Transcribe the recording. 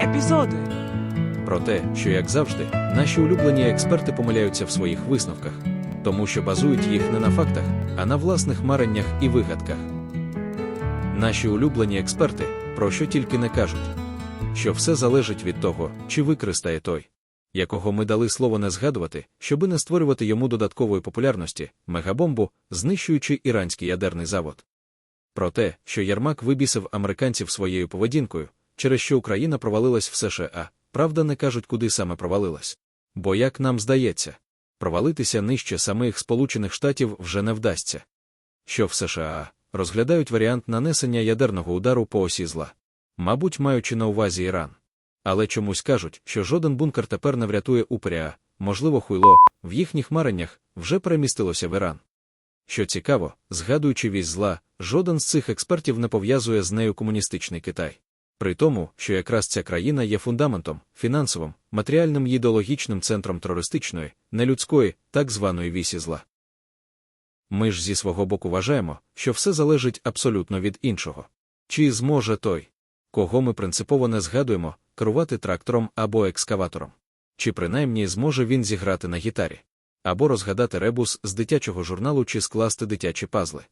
Епізоди. Про те, що, як завжди, наші улюблені експерти помиляються в своїх висновках, тому що базують їх не на фактах, а на власних мареннях і вигадках. Наші улюблені експерти про що тільки не кажуть, що все залежить від того, чи використає той, якого ми дали слово не згадувати, щоби не створювати йому додаткової популярності, мегабомбу, знищуючи іранський ядерний завод. Про те, що Єрмак вибісив американців своєю поведінкою, через що Україна провалилась в США, правда не кажуть, куди саме провалилась. Бо, як нам здається, провалитися нижче самих Сполучених Штатів вже не вдасться. Що в США розглядають варіант нанесення ядерного удару по осі зла, мабуть, маючи на увазі Іран. Але чомусь кажуть, що жоден бункер тепер не врятує УПРЯ, можливо, хуйло, в їхніх мареннях вже перемістилося в Іран. Що цікаво, згадуючи вісь зла, жоден з цих експертів не пов'язує з нею комуністичний Китай. При тому, що якраз ця країна є фундаментом, фінансовим, матеріальним і ідеологічним центром терористичної, нелюдської, так званої вісі зла. Ми ж зі свого боку вважаємо, що все залежить абсолютно від іншого. Чи зможе той, кого ми принципово не згадуємо, керувати трактором або екскаватором? Чи принаймні зможе він зіграти на гітарі? Або розгадати ребус з дитячого журналу чи скласти дитячі пазли?